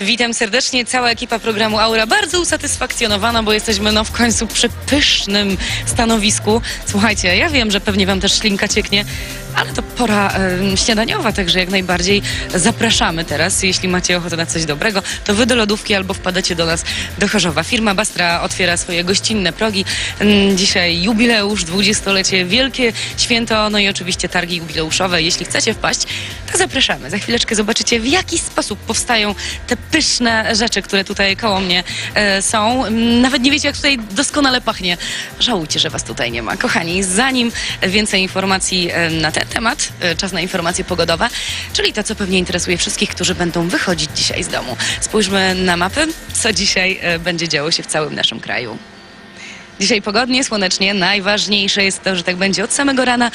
Witam serdecznie, cała ekipa programu Aura bardzo usatysfakcjonowana, bo jesteśmy no w końcu przy pysznym stanowisku. Słuchajcie, ja wiem, że pewnie wam też ślinka cieknie, ale to pora e, śniadaniowa, także jak najbardziej zapraszamy teraz. Jeśli macie ochotę na coś dobrego, to wy do lodówki albo wpadacie do nas do Chorzowa. Firma Bastra otwiera swoje gościnne progi. Dzisiaj jubileusz, dwudziestolecie, wielkie święto, no i oczywiście targi jubileuszowe. Jeśli chcecie wpaść, to zapraszamy. Za chwileczkę zobaczycie, w jaki sposób powstają te pyszne rzeczy, które tutaj koło mnie e, są. Mm, Nawet nie wiecie, jak tutaj doskonale pachnie. Żałujcie, że was tutaj nie ma. Kochani, zanim więcej informacji e, na ten temat, e, czas na informacje pogodowe, czyli to, co pewnie interesuje wszystkich, którzy będą wychodzić dzisiaj z domu. Spójrzmy na mapy, co dzisiaj będzie działo się w całym naszym kraju. Dzisiaj pogodnie, słonecznie. Najważniejsze jest to, że tak będzie od samego rana.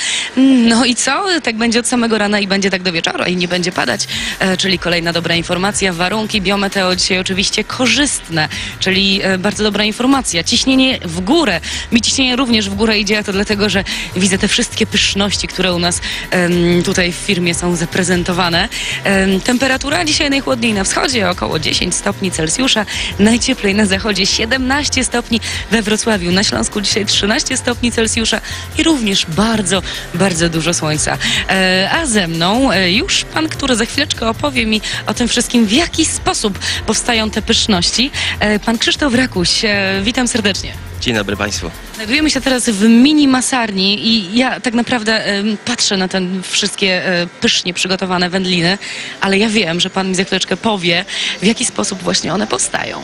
No i co? Tak będzie od samego rana i będzie tak do wieczora i nie będzie padać. E, czyli kolejna dobra informacja. Warunki biometeo dzisiaj oczywiście korzystne, czyli e, bardzo dobra informacja. Ciśnienie w górę. Mi ciśnienie również w górę idzie, a to dlatego, że widzę te wszystkie pyszności, które u nas em, tutaj w firmie są zaprezentowane. Em, temperatura dzisiaj najchłodniej na wschodzie, około 10 stopni Celsjusza. Najcieplej na zachodzie 17 stopni we Wrocławiu. Na Śląsku dzisiaj 13 stopni Celsjusza i również bardzo, bardzo dużo słońca. E, a ze mną e, już pan, który za chwileczkę opowie mi o tym wszystkim, w jaki sposób powstają te pyszności. E, pan Krzysztof Rakuś, witam serdecznie. Dzień dobry Państwu. Znajdujemy się teraz w mini masarni i ja tak naprawdę patrzę na te wszystkie pysznie przygotowane wędliny, ale ja wiem, że pan mi za chwileczkę powie, w jaki sposób właśnie one powstają.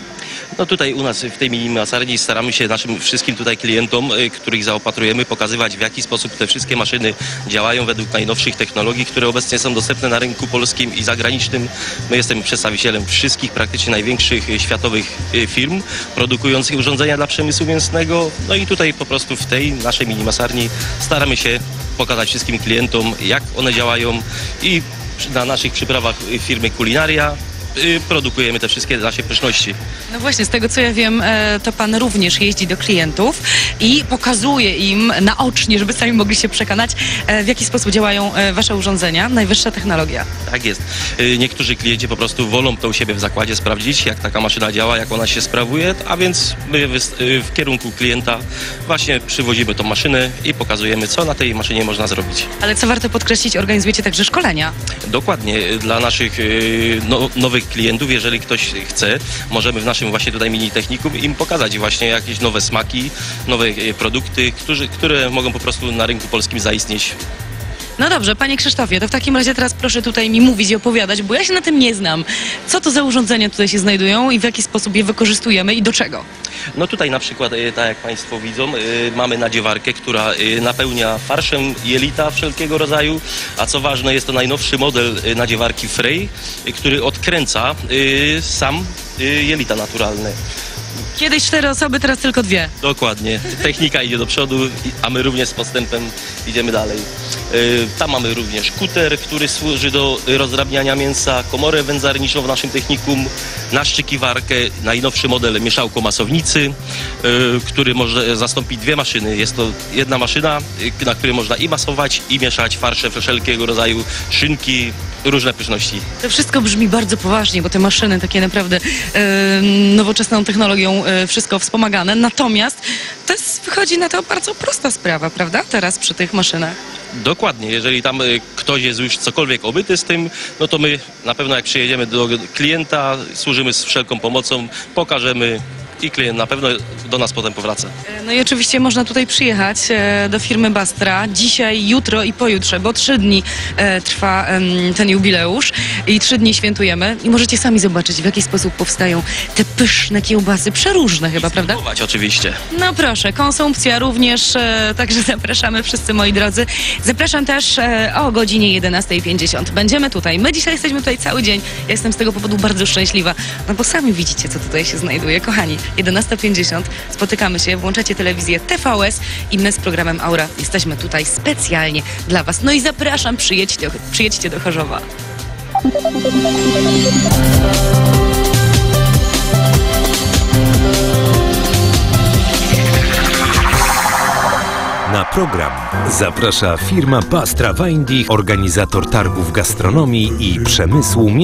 No tutaj u nas w tej mini masarni staramy się naszym wszystkim tutaj klientom, y, których zaopatrujemy, pokazywać w jaki sposób te wszystkie maszyny działają według najnowszych technologii, które obecnie są dostępne na rynku polskim i zagranicznym. My jesteśmy przedstawicielem wszystkich praktycznie największych y, światowych y, firm produkujących urządzenia dla przemysłu mięsnego. No i tutaj po prostu w tej naszej mini masarni staramy się pokazać wszystkim klientom, jak one działają i na naszych przyprawach firmy Kulinaria produkujemy te wszystkie nasze pyszności. No właśnie, z tego co ja wiem, e, to pan również jeździ do klientów i pokazuje im naocznie, żeby sami mogli się przekonać, e, w jaki sposób działają e, wasze urządzenia, najwyższa technologia. Tak jest. Y, Niektórzy klienci po prostu wolą to u siebie w zakładzie sprawdzić, jak taka maszyna działa, jak ona się sprawuje, a więc my wys- y, w kierunku klienta właśnie przywozimy tą maszynę i pokazujemy, co na tej maszynie można zrobić. Ale co warto podkreślić, organizujecie także szkolenia. Dokładnie y, dla naszych y, nowych klientów, jeżeli ktoś chce, możemy w naszym właśnie tutaj mini technikum im pokazać właśnie jakieś nowe smaki, nowe y, produkty, którzy, które mogą po prostu na rynku polskim zaistnieć No dobrze, panie Krzysztofie, to w takim razie teraz proszę tutaj mi mówić i opowiadać, bo ja się na tym nie znam. Co to za urządzenia tutaj się znajdują i w jaki sposób je wykorzystujemy i do czego? No tutaj na przykład, e, tak jak Państwo widzą, e, mamy nadziewarkę, która e, napełnia farszem jelita wszelkiego rodzaju, a co ważne jest to najnowszy model nadziewarki Frey, który odkręca sam jelita naturalne. Kiedyś cztery osoby, teraz tylko dwie. Dokładnie. Technika idzie do przodu, a my również z postępem idziemy dalej. E, Tam mamy również kuter, który służy do rozdrabniania mięsa, komorę wędzarniczą w naszym technikum, naszczykiwarkę, najnowszy model mieszałko masownicy, e, który może zastąpić dwie maszyny. Jest to jedna maszyna, e, na której można i masować, i mieszać farsze wszelkiego rodzaju, szynki, różne pyszności. To wszystko brzmi bardzo poważnie, bo te maszyny takie naprawdę nowoczesną technologią wszystko wspomagane. Natomiast to jest, wychodzi na to bardzo prosta sprawa, prawda? Teraz przy tych maszynach. Dokładnie, jeżeli tam y, ktoś jest już cokolwiek obyty z tym, no to my na pewno jak przyjedziemy do klienta, służymy z wszelką pomocą, pokażemy i klient na pewno do nas potem powraca. E, No i oczywiście można tutaj przyjechać e, do firmy Bastra dzisiaj, jutro i pojutrze, bo trzy dni e, trwa ten jubileusz i trzy dni świętujemy i możecie sami zobaczyć, w jaki sposób powstają te pyszne kiełbasy, przeróżne chyba, prawda? Spróbować oczywiście. No proszę, konsumpcja również, e, także zapraszamy wszyscy moi drodzy. Zapraszam też e, o godzinie 11.50. Będziemy tutaj. My dzisiaj jesteśmy tutaj cały dzień. Ja jestem z tego powodu bardzo szczęśliwa, no bo sami widzicie, co tutaj się znajduje. Kochani, 11.50 spotykamy się, włączacie telewizję TVS i my z programem Aura jesteśmy tutaj specjalnie dla Was. No i zapraszam, przyjedźcie, przyjedźcie do Chorzowa. Na program zaprasza firma Bastra Weindich, organizator targów gastronomii i przemysłu mięsnego.